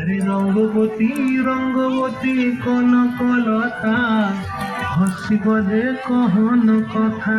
আরে রঙ্গবতী রঙ্গবতী কোন কলতা হসিব যে কহন কথা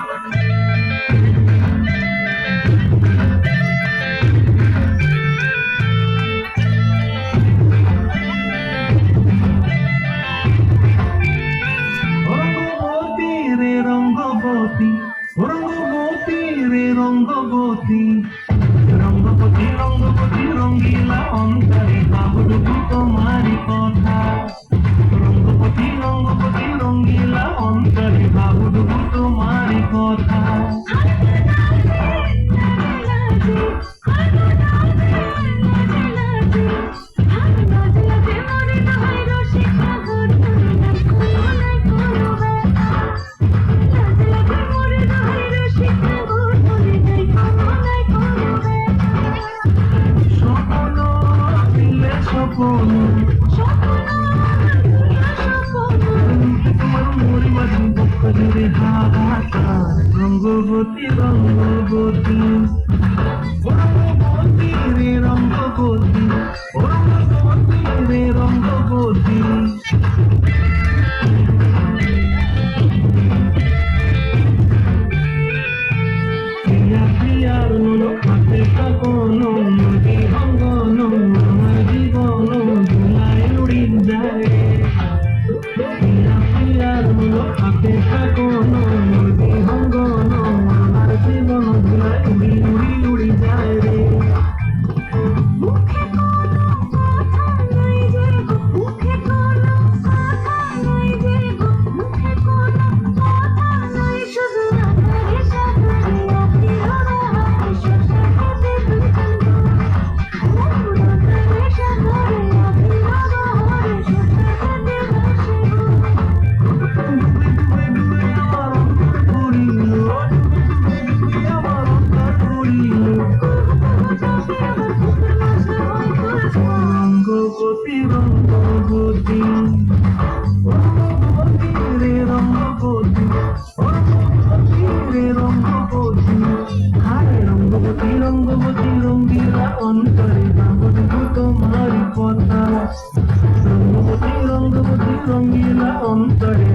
রঙ্গবতী রে রঙ্গপতি রঙ্গপতি রঙ্গপতি রঙ্গিলা অন্তরে বাবুডুবু স্বপ্ন তোমার মরি মাঝি বক্ষ জুড়ে হাহাকার রঙ্গবতী রঙ্গবতী রঙ্গবতী உயிர் உயிர் உயிர் உயிர் তোমার পথা রঙ্গবতী রঙ্গবতী রঙ্গিলা অন্তরে